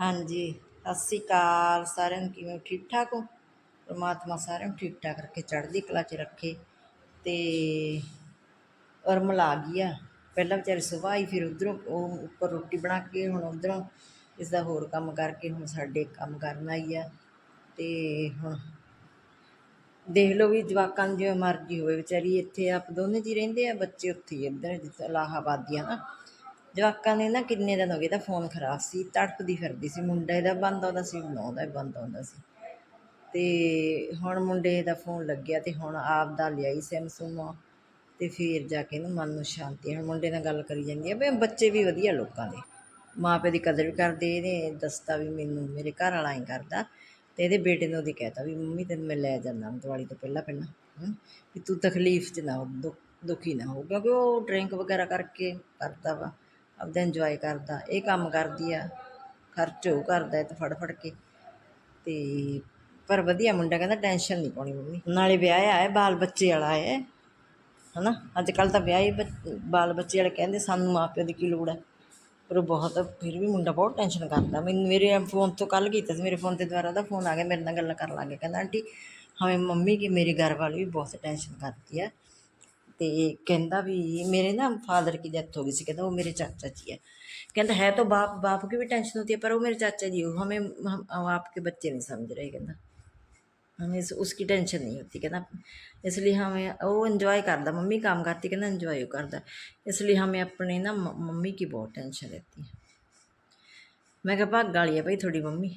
ਹਾਂਜੀ, ਸਤਿ ਸ਼੍ਰੀ ਅਕਾਲ ਸਾਰਿਆਂ ਨੂੰ, ਕਿਵੇਂ ਠੀਕ ਠਾਕ ਹੋ? ਪਰਮਾਤਮਾ ਸਾਰਿਆਂ ਨੂੰ ਠੀਕ ਠਾਕ ਰੱਖੇ, ਚੜ੍ਹਦੀ ਕਲਾ 'ਚ ਰੱਖੇ। ਤੇ ਅਰਮਲ ਆ ਗਈ ਆ। ਪਹਿਲਾਂ ਵਿਚਾਰੀ ਸੁਬਾਹ ਹੀ ਫਿਰ ਉਧਰੋਂ ਉਹ ਉੱਪਰ ਰੋਟੀ ਬਣਾ ਕੇ, ਹੁਣ ਉਧਰੋਂ ਇਸ ਦਾ ਹੋਰ ਕੰਮ ਕਰਕੇ ਹੁਣ ਸਾਡੇ ਕੰਮ ਕਰਨ ਆਈ ਆ। ਤੇ ਹੁਣ ਦੇਖ ਲਓ ਵੀ ਜਵਾਕਾਂ ਨੂੰ ਜਿਵੇਂ ਮਰਜ਼ੀ ਹੋਵੇ, ਵਿਚਾਰੀ ਇੱਥੇ ਆਪ ਦੋਨੇ ਜੀ ਰਹਿੰਦੇ ਆ, ਬੱਚੇ ਉੱਥੇ ਹੀ ਇੱਧਰ ਜਿੱਥੇ ਇਲਾਹਾਬਾਦ ਦੀਆਂ ਨਾ। ਜਵਾਕਾਂ ਨੇ ਨਾ ਕਿੰਨੇ ਦਿਨ ਹੋ ਗਏ ਤਾਂ ਫੋਨ ਖਰਾਬ ਸੀ ਤੜਪਦੀ ਫਿਰਦੀ ਸੀ ਮੁੰਡਾ ਇਹਦਾ ਬੰਦ ਆਉਂਦਾ ਸੀ ਨੌ ਦਾ ਵੀ ਬੰਦ ਆਉਂਦਾ ਸੀ। ਤੇ ਹੁਣ ਮੁੰਡੇ ਦਾ ਫੋਨ ਲੱਗਿਆ ਤੇ ਹੁਣ ਆਪ ਦਾ ਲਿਆਈ ਸੈਮਸੰਗ ਤੇ ਫਿਰ ਜਾ ਕੇ ਇਹਨੂੰ ਮਨ ਨੂੰ ਸ਼ਾਂਤੀ ਹੁਣ ਮੁੰਡੇ ਨਾਲ ਗੱਲ ਕਰੀ ਜਾਂਦੀ ਆ ਵੀ ਬੱਚੇ ਵੀ ਵਧੀਆ ਲੋਕਾਂ ਦੇ। ਮਾਂ ਪਿਓ ਦੀ ਕਦਰ ਵੀ ਕਰਦੇ ਇਹਨੇ ਦੱਸਤਾ ਵੀ ਮੈਨੂੰ ਮੇਰੇ ਘਰ ਵਾਲਾ ਹੀ ਕਰਦਾ ਤੇ ਇਹਦੇ ਬੇਟੇ ਨੇ ਉਹਦੀ ਕਹਿਤਾ ਵੀ ਮੰਮੀ ਤੈਨੂੰ ਮੈਂ ਲੈ ਜਾਂਦਾ ਦਿਵਾਲੀ ਤੋਂ ਪਹਿਲਾਂ ਪਹਿਲਾਂ ਹਮ, ਵੀ ਤੂੰ ਤਕਲੀਫ 'ਚ ਨਾ ਹੋ, ਦੁੱਖ- ਦੁਖੀ ਨਾ ਹੋ ਕਿਉਂਕਿ ਉਹ ਡਰਿੰਕ ਵਗੈਰਾ ਕਰਕੇ ਕਰਦਾ ਵਾ। ਆਪਦਾ ਇੰਜੋਏ ਕਰਦਾ, ਇਹ ਕੰਮ ਕਰਦੀ ਆ, ਖਰਚ ਉਹ ਕਰਦਾ ਤੇ ਫੜ ਫੜ ਕੇ। ਅਤੇ ਪਰ ਵਧੀਆ ਮੁੰਡਾ ਕਹਿੰਦਾ ਟੈਨਸ਼ਨ ਨਹੀਂ ਪਾਉਣੀ ਮੰਮੀ। ਨਾਲੇ ਵਿਆਹ ਆਇਆ ਬਾਲ ਬੱਚੇ ਵਾਲਾ ਹੈ ਨਾ ਅੱਜ ਕੱਲ੍ਹ ਤਾਂ ਵਿਆਹ ਹੀ ਬੱਚ- ਬਾਲ ਬੱਚੇ ਵਾਲੇ ਕਹਿੰਦੇ ਸਾਨੂੰ ਮਾਪਿਓ ਦੀ ਕੀ ਲੋੜ ਹੈ। ਪਰ ਉਹ ਬਹੁਤ, ਫਿਰ ਵੀ ਮੁੰਡਾ ਬਹੁਤ ਟੈਨਸ਼ਨ ਕਰਦਾ। ਮੈਨੂੰ ਮੇਰੇ ਫੋਨ ਤੋਂ ਕੱਲ ਕੀਤਾ ਸੀ, ਮੇਰੇ ਫੋਨ ਤੇ ਦੁਬਾਰਾ ਉਹਦਾ ਫੋਨ ਆ ਗਿਆ, ਮੇਰੇ ਨਾਲ ਗੱਲਾਂ ਕਰਨ ਲੱਗ ਗਿਆ। ਕਹਿੰਦਾ ਆਂਟੀ ਹਮੇ ਮੰਮੀ ਕੀ ਮੇਰੀ ਘਰ ਵਾਲੀ ਵੀ ਬਹੁਤ ਟੈਨਸ਼ਨ ਕਰਦੀ है ਤੇ ਕਹਿੰਦਾ ਵੀ ਮੇਰੇ ਨਾ ਫਾਦਰ की डेथ हो गई थी कहता वो मेरे चाचा जी है कहता है तो बाप बाप की भी टेंशन होती है पर वो मेरे चाचा जी हो हमें हम हम आपके बच्चे नहीं समझ रहे कहता हमें इस- उसकी टेंशन नहीं होती कहता इसलिए हमें वो इंजॉय करता मम्मी काम करती कहता इंजॉय करता इसलिए हमें अपने ना म- मम्मी की बहुत टेंशन रहती है ਮੈਂ ਕਿਹਾ ਭਾਗ ਵਾਲੀ ਆ ਭਾਈ ਤੁਹਾਡੀ ਮੰਮੀ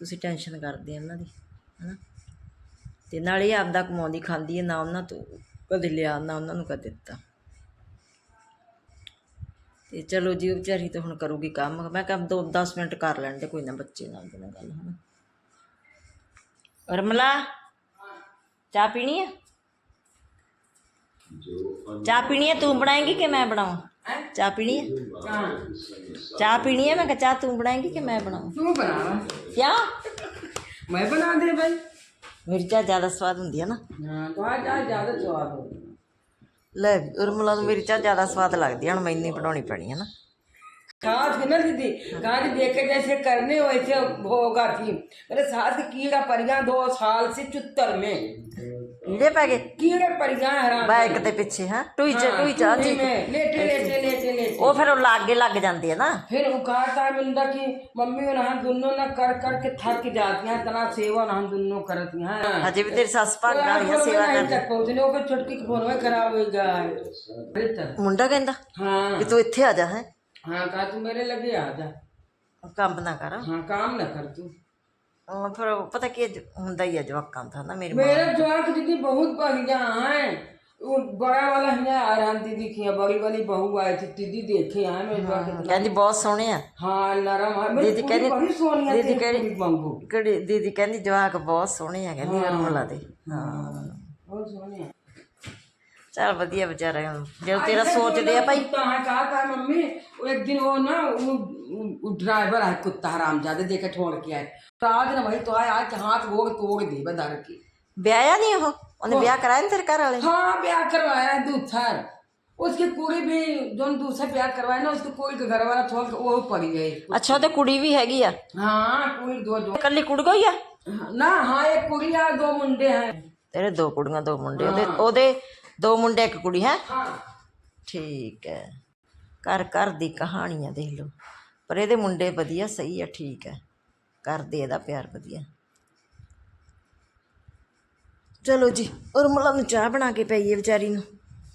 ਤੁਸੀਂ ਟੈਨਸ਼ਨ ਕਰਦੇ ਆ ਇਹਨਾਂ ਦੀ ਹਨਾ ਤੇ ਨਾਲੇ ਇਹ ਆਪਦਾ ਕਮਾਉਂਦੀ ਖਾਂਦੀ ਹੈ ਨਾ ਉਹਨਾਂ ਤੋਂ ਕਦੇ ਲਿਆ ਨਾ ਉਹਨਾਂ ਨੂੰ ਕਦੇ ਦਿੱਤਾ ਤੇ ਚਲੋ ਜੀ ਉਹ ਵਿਚਾਰੀ ਤਾਂ ਹੁਣ ਕਰੂਗੀ ਕੰਮ ਮੈਂ ਕਿਹਾ ਦੋ 10 ਮਿੰਟ ਕਰ ਲੈਣ ਤੇ ਕੋਈ ਨਾ ਬੱਚੇ ਨਾਲ ਦੇ ਨਾਲ ਗੱਲ ਹਨਾ ਰਮਲਾ ਚਾਹ ਪੀਣੀ ਹੈ ਚਾਹ ਪੀਣੀ ਹੈ ਤੂੰ ਬਣਾਏਂਗੀ ਕਿ ਮੈਂ ਬਣਾਵਾਂ ਚਾਹ ਪੀਣੀ ਹੈ ਚਾਹ ਪੀਣੀ है मैं कहा चाह तू बनाएंगी कि मैं बनाऊं ਤੂੰ ਬਣਾ क्या ਮੈਂ ਬਣਾ ਦੇ ਭਾਈ मेरी चाह ज़्यादा स्वाद होंगी है ना ਹਾਂ ਤਾਂ ਜਾ ਜਿਆਦਾ ਸਵਾਦ ਹੋ ਲੈ ਉਰਮਲਾ ਨੂੰ ਮੇਰੀ ਚਾਹ ਜ਼ਿਆਦਾ ਸਵਾਦ ਲੱਗਦੀ ਹੈ ਹੁਣ ਮੈਨੂੰ ਹੀ ਬਣਾਉਣੀ ਪੈਣੀ ਹੈ ਨਾ खास की ना दीदी कहा कि देखे जैसे करने वैसे होगा थी मेरे साथ कीड़ा पड़ गया दो साल से चुत्तर में ਕੀੜੇ ਪੈ ਗਏ कीड़े पड़ गए हराम ਬਾਈਕ ਦੇ ਪਿੱਛੇ ਹੈ ਟੂਈ ਚ ਟੂਈ ਚ ਹਾਂਜੀ में लेटे लेटे लेटे लेटे ਉਹ ਫਿਰ ਉਹ ਲਾਗੇ ਲੱਗ ਜਾਂਦੀ ਹੈ ਨਾ फिर वो कहता है मिंदा की मम्मी और हम दोनों ना कर कर के थक जाती हैं इतना सेवा हम दोनों करती हैं ਹਜੇ ਵੀ ਤੇਰੀ ਸੱਸ ਭਾਗ ਵਾਲੀਆਂ ਸੇਵਾ ਕਰਦੀ पहुंचने को छुटकी के फोन में खराब हो गया ਮੁੰਡਾ ਕਹਿੰਦਾ हाँ ਕਿ ਤੂੰ ਇੱਥੇ ਆ ਜਾ ਹੈ हाँ कहा तू मेरे लगे आ जा ਕੰਮ ਨਾ ਕਰ हाँ काम ना कर तू ਉਹ ਫਿਰ ਉਹ ਪਤਾ ਕੀ ਹੈ, ਜ- ਹੁੰਦਾ ਹੀ ਹੈ ਜਵਾਕਾਂ ਦਾ ਨਾ ਮੇਰੀ ਮਾਂ मेरे जवाक दीदी बहुत बढ़िया हैं वो बड़ा वाला है आराम दीदी की है, बड़ी वाली बहू आई थी दीदी देखे हैं मेरे जवाक कितना- ਕਹਿੰਦੀ ਬਹੁਤ ਸੋਹਣੇ ਆ हाँ नरम है मेरी दीदी पूरी कहनी- बड़ी सोनिया दीदी थी कहनी- पूरी बंगू ਕਿਹੜੀ ਦੀਦੀ ਕਹਿੰਦੀ ਜਵਾਕ ਬਹੁਤ ਸੋਹਣੇ ਆ ਕਹਿੰਦੀ ਉਰਮਲਾ ਦੇ ਹਾਂ बहुत सोनिया ਚਲ ਵਧੀਆ ਵਿਚਾਰਾ ਹੁਣ ਜਦੋਂ ਤੇਰਾ ਸੋਚਦੇ ਆ ਭਾਈ कहाँ कहा था मम्मी वो एक दिन वो ना वो वो ड्राइवर है कुत्ता हराम ज्यादा देखे छोड़ के आए तो आज ना वही तो आया आज हाथ वो तोड़ दी बदर की ਵਿਆਹਿਆ ਨਹੀਂ ਉਹ ਉਹਨੇ ਵਿਆਹ ਕਰਾਇਆ ਨੀ तੇरे घर वाले हाँ ब्याह करवाया है दूसर उसकी कुड़ी भी जो दूसरा ब्याह करवाया ना उसकी कुड़ी का घर वाला छोड़ के वो पड़ी गई ਅੱਛਾ ਉਹਦੇ ਕੁੜੀ ਵੀ ਹੈਗੀ ਆ हाँ कुड़ी दो दो ਇਕੱਲੀ ਕੁੜੀ ਹੋਈ ਆ ना हाँ एक कुड़ी है दो मुंडे हैं ਤੇਰੇ ਦੋ ਕੁੜੀਆਂ ਦੋ ਮੁੰਡੇ ਉਹਦੇ ਉਹਦੇ ਦੋ ਮੁੰਡੇ ਇੱਕ ਕੁੜੀ ਹੈ हाँ ਠੀਕ ਹੈ ਘਰ ਘਰ ਦੀ ਕਹਾਣੀਆਂ ਦੇਖ ਲਓ ਪਰ ਇਹਦੇ ਮੁੰਡੇ ਵਧੀਆ, ਸਹੀ ਆ, ਠੀਕ ਹੈ ਕਰਦੇ ਇਹਦਾ ਪਿਆਰ ਵਧੀਆ। ਚਲੋ ਜੀ, ਉਰਮਲਾ ਨੂੰ ਚਾਹ ਬਣਾ ਕੇ ਪਈਏ ਵਿਚਾਰੀ ਨੂੰ,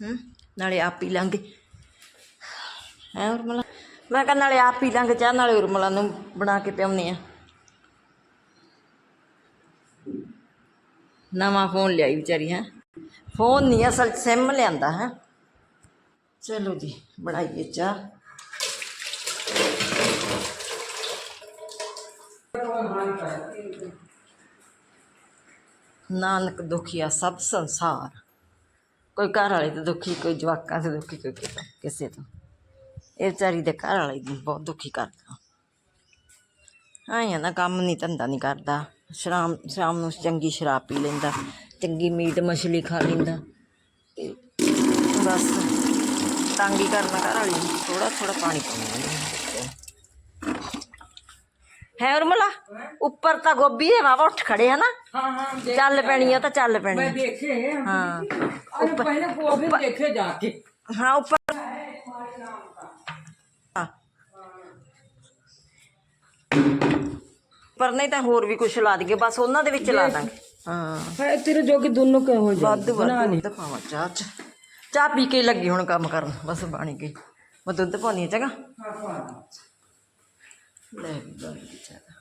ਹੂੰ? ਨਾਲੇ ਆਪ ਹੀ ਲਾਂਗੇ ਹੈ ਉਰਮਲਾ? ਮੈਂ ਕਿਹਾ ਨਾਲੇ ਆਪ ਹੀ ਲਾਂਗੇ ਚਾਹ ਨਾਲੇ ਉਰਮਲਾ ਨੂੰ ਬਣਾ ਕੇ ਪਿਆਉਂਦੇ ਆ। ਨਵਾਂ ਫੋਨ ਲਿਆਈ ਵਿਚਾਰੀ, ਹੈ? ਫੋਨ ਨਹੀਂ ਅਸਲ, ਸਿਮ ਲਿਆਂਦਾ, ਹੈ? ਚਲੋ ਜੀ, ਬਣਾਈਏ ਚਾਹ। ਨਾਨਕ ਦੁਖੀਆ ਸਭ ਸੰਸਾਰ। ਕੋਈ ਘਰ ਵਾਲੇ ਤੋਂ ਦੁਖੀ, ਕੋਈ ਜਵਾਕਾਂ ਤੋਂ ਦੁਖੀ, ਕੋਈ ਕਿਸੇ- ਕਿਸੇ ਤੋਂ। ਇਹ ਵਿਚਾਰੀ ਦੇ ਘਰ ਵਾਲੇ ਨੂੰ ਬਹੁਤ ਦੁਖੀ ਕਰਦਾ। ਹਾਂ ਨਾ ਕੰਮ ਨਹੀਂ ਧੰਦਾ ਨਹੀਂ ਕਰਦਾ। ਸ਼ਰਾਮ, ਸ਼ਾਮ ਨੂੰ ਚੰਗੀ ਸ਼ਰਾਬ ਪੀ ਲੈਂਦਾ, ਚੰਗੀ ਮੀਟ ਮਛਲੀ ਖਾ ਲੈਂਦਾ। ਤੇ ਬਸ, ਤੰਗੀ ਕਰਨਾ ਘਰ ਵਾਲੀ ਥੋੜਾ ਥੋੜਾ ਪਾਣੀ ਪਾਉਂਦਾ। है उर्मला? ऊपर तो गोभी है बाबा उठ खड़े है ना। चल पैनी है तो चल पैनी। हाँ।, हाँ, हाँ पर नहीं तो होर भी कुछ ला देंगे बस उन्होंने ला देंगे। हाँ। तेरे जो कि दोनों के हो जाए चाह चाह। पी के लगी हूँ काम कर बस बाणी के। मैं दुध पानी चंगा? हाँ, ਲੈ ਵੀ ਬਣ ਗਈ ਚਾਹ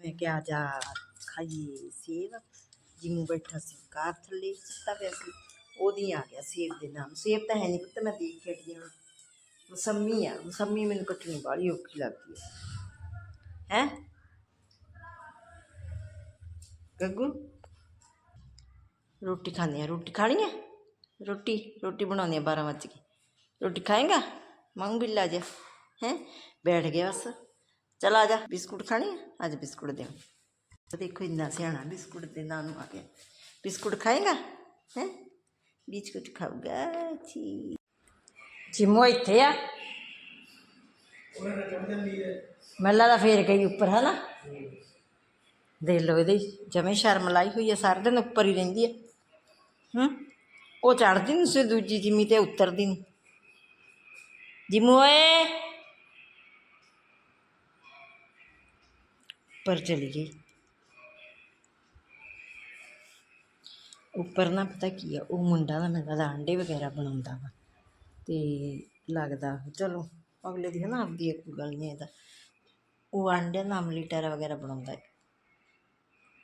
ਮੈਂ ਕਿਹਾ ਜਾ ਖਾਈਏ ਸੇਬ ਜਿਵੇਂ ਬੈਠਾ ਸੀ ਕਾਰ ਥੱਲੇ ਸੁੱਤਾ ਪਿਆ ਸੀ ਉਹਦੀ ਆ ਗਿਆ ਸੇਬ ਦੇ ਨਾਮ ਸੇਬ ਤਾਂ ਹੈ ਨਹੀਂ ਪੁੱਤ ਮੈਂ ਦੇਖ ਕੇ ਹਟੀ ਹਾਂ ਮਸੰਮੀ ਆ ਮਸੰਮੀ ਮੈਨੂੰ ਕੱਟਣੀ ਬਾਹਲੀ ਔਖੀ ਲੱਗਦੀ ਹੈ ਹੈ ਗੱਗੂ ਰੋਟੀ ਖਾਣੀ ਹੈ ਰੋਟੀ ਖਾਣੀ ਹੈ ਰੋਟੀ ਰੋਟੀ ਬਣਾਉਣੀ ਹੈ 12 ਵਜੇ ਕੀ ਰੋਟੀ ਖਾਏਗਾ ਮੰਗ ਬਿੱਲਾ ਜਾ ਹੈ ਬੈਠ ਗਿਆ ਬਸ ਚਲ ਆ ਜਾ, ਬਿਸਕੁਟ ਖਾਣੀ ਅੱਜ ਬਿਸਕੁਟ ਦੇ ਦੇਖੋ ਇੰਨਾ ਸਿਆਣਾ ਬਿਸਕੁਟ ਦੇ ਨਾਂ ਨੂੰ ਆ ਗਿਆ। ਬਿਸਕੁਟ ਖਾਏਗਾ? ਹੈ? ਬਿਸਕੁਟ ਖਾਊਗਾ ਜੀ ਜਿਮੋ ਇੱਥੇ ਆ। ਮੱਲਾ ਦਾ ਫੇਰ ਗਈ ਉੱਪਰ ਹੈ ਨਾ ਦੇਖ ਇਹਦੀ, ਜਮੇ ਸ਼ਰਮ ਲਾਈ ਹੋਈ ਹੈ ਸਾਰਾ ਦਿਨ ਉੱਪਰ ਹੀ ਰਹਿੰਦੀ ਹੈ ਹੂੰ? ਉਹ ਚੜਦੀ ਨਹੀਂ ਸੀ ਦੂਜੀ ਜਿਮੀ ਤੇ ਉਤਰਦੀ ਨਹੀਂ ਜਿਮੂ ਓਏ! ਉੱਪਰ ਚਲੀ ਗਈ। ਉੱਪਰ ਨਾ ਪਤਾ ਕੀ ਆ, ਉਹ ਮੁੰਡਾ ਨਾ ਮੈਨੂੰ ਲੱਗਦਾ ਅੰਡੇ ਵਗੈਰਾ ਬਣਾਉਂਦਾ ਵਾ। ਤੇ ਲੱਗਦਾ, ਚਲੋ ਅਗਲੇ ਦੀ ਹੈ ਨਾ ਆਪਦੀ ਇੱਕ ਗੱਲ ਨਹੀਂ ਇਹਦਾ। ਉਹ ਅੰਡੇ ਦਾ ਆਮਲੇਟਰ ਵਗੈਰਾ ਬਣਾਉਂਦਾ। ਹੈ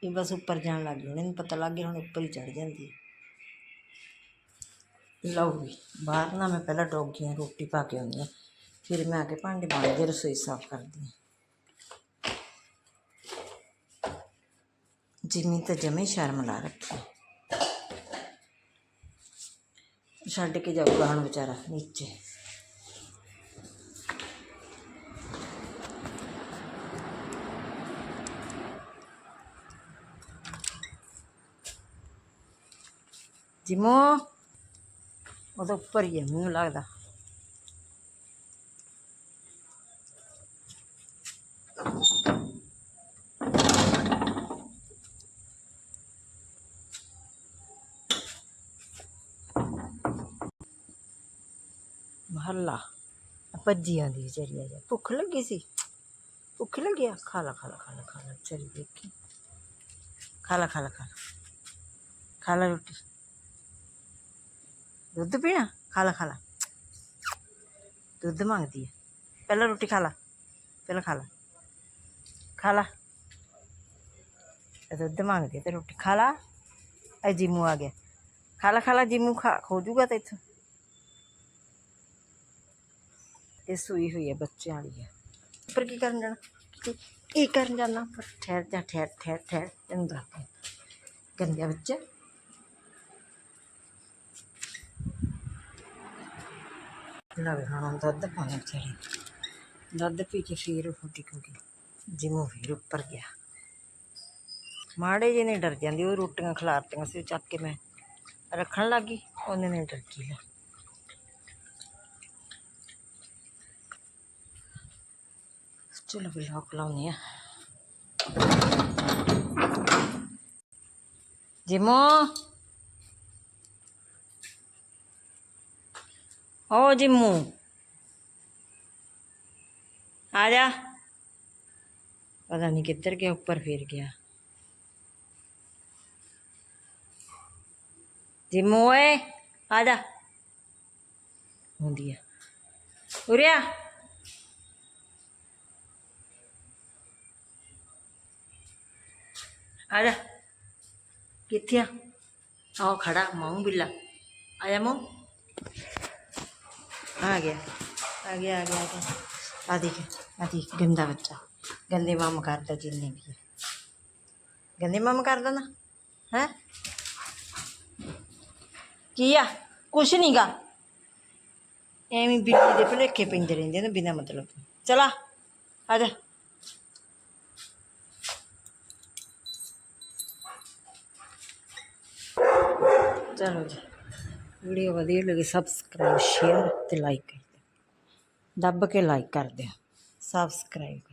ਇਹ ਬਸ ਉੱਪਰ ਜਾਣ ਲੱਗ ਗਈ ਇਹਨੂੰ ਪਤਾ ਲੱਗ ਗਿਆ, ਹੁਣ ਉੱਪਰ ਹੀ ਚੜ ਜਾਂਦੀ ਲਓ ਵੀ ਬਾਹਰ ਨਾ ਮੈਂ ਪਹਿਲਾਂ ਡੋਗੀਆਂ ਰੋਟੀ ਪਾ ਕੇ ਆਉਂਦੀ ਹਾਂ, ਫਿਰ ਮੈਂ ਆ ਕੇ ਭਾਂਡੇ ਮਾਂਜਦੇ ਰਸੋਈ ਸਾਫ਼ ਕਰਦੀ ਹਾਂ। ਜਿਮੀ ਤਾਂ ਜਮੇ ਸ਼ਰਮ ਲਾ ਰੱਖੀ। ਛੱਡ ਕੇ ਜਾਊਗਾ ਹੁਣ ਵਿਚਾਰਾ ਨੀਚੇ। ਜਿਮੋ, ਉਹਦੇ ਉੱਪਰ ਹੀ ਹੈ ਮੈਨੂੰ ਲੱਗਦਾ। ਮਹੱਲਾ ਭੱਜੀ ਆਂਦੀ ਵਿਚਾਰੀ ਜਾ ਭੁੱਖ ਲੱਗੀ ਸੀ। ਭੁੱਖ ਲੱਗੀ ਆ। ਖਾ ਲਾ ਖਾ ਲਾ ਖਾ ਲਾ ਖਾ ਲਾ। ਚਲ ਦੇਖੀ ਖਾ ਲਾ ਖਾ ਲਾ ਖਾ ਲਾ। ਖਾ ਲਾ ਰੋਟੀ। ਦੁੱਧ ਪੀਣਾ? ਖਾ ਲਾ ਖਾ ਲਾ। ਦੁੱਧ ਮੰਗਦੀ ਹੈ ਪਹਿਲਾਂ ਰੋਟੀ ਖਾ ਲਾ। ਪਹਿਲਾਂ ਖਾ ਲਾ। ਖਾ ਲਾ। ਦੁੱਧ ਮੰਗਦੀ ਤੇ ਰੋਟੀ। ਖਾ ਲਾ। ਇਹ ਜਿਮੂ ਆ ਗਿਆ। ਖਾ ਲਾ ਖਾ ਲਾ। ਜਿਮੂ ਖਾ ਖੋ ਜੂਗਾ ਤੇ ਇੱਥੋਂ। ਇਹ ਸੂਈ ਹੋਈ ਹੈ ਬੱਚਿਆਂ ਵਾਲੀ ਹੈ। ਪਰ ਕੀ ਕਰਨ ਜਾਣਾ? ਕੀ- ਕੀ ਕਰਨ ਜਾਣਾ ਪਰ ਠਹਿਰ ਜਾ ਠਹਿਰ ਠਹਿਰ ਠਹਿਰ ਤੈਨੂੰ ਦੱਸਦੇ ਗੰਦਿਆ ਬੱਚਾ ਲਵੇ ਹੁਣ ਦੁੱਧ ਪਾਉਣਾ ਚਾਹੀਦਾ। ਦੁੱਧ ਪੀ ਕੇ ਫਿਰ ਉੱਠੀ ਕਿਉਂਕਿ ਜਿਮੋ ਫਿਰ ਉੱਪਰ ਗਿਆ। ਮਾੜੇ ਜਿਹੇ ਨੇ ਡਰ ਜਾਂਦੀ ਉਹ ਰੋਟੀਆਂ ਖਿਲਾਰਤੀਆਂ ਸੀ ਉਹ ਚੱਕ ਕੇ ਮੈਂ ਰੱਖਣ ਲੱਗੀ ਉਹਨੇ ਨੇ ਡਰ ਗਈ ਚਲੋ ਵੀ ਲੋਕ ਆ ਜਿਮੋ। ਓ ਜਿਮੂ। ਆ ਜਾ। ਪਤਾ ਨਹੀਂ ਕਿੱਧਰ ਗਿਆ, ਉੱਪਰ ਫਿਰ ਗਿਆ। ਜਿਮੂ ਓਏ, ਆ ਜਾ। ਹੁੰਦੀ ਆ। ਉਰੇ ਆ ਆ ਜਾ ਕਿੱਥੇ ਆ ਆਹ ਖੜਾ ਮਾਉ ਬਿੱਲਾ ਆ ਜਾ ਮਾਉ ਆ ਗਿਆ ਆ ਗਿਆ ਆ ਗਿਆ ਆ ਗਿਆ ਆ ਦੇਖ ਆ ਦੇਖ ਗੰਦਾ ਬੱਚਾ ਗੰਦੇ ਮਾਮ ਕਰਦਾ ਜਿੰਨੇ ਵੀ ਹੈ। ਗੰਦੇ ਮਾਮ ਕਰਦਾ ਨਾ ਹੈ ਕੀ ਆ ਕੁਛ ਨਹੀਂ ਗਾ ਐਵੇਂ ਬਿੱਲੀ ਦੇ ਭੁਲੇਖੇ ਪੈਂਦੇ ਰਹਿੰਦੇ ਨੇ ਬਿਨਾ ਮਤਲਬ ਤੋਂ। ਚਲਾ ਆ ਜਾ ਚਲੋ ਜੀ। ਵੀਡੀਓ ਵਧੀਆ ਲੱਗੀ ਸਬਸਕ੍ਰਾਈਬ ਸ਼ੇਅਰ ਤੇ ਲਾਈਕ ਕਰ ਦਿਓ। ਦੱਬ ਕੇ ਲਾਈਕ ਕਰ ਦਿਓ। ਸਬਸਕ੍ਰਾਈਬ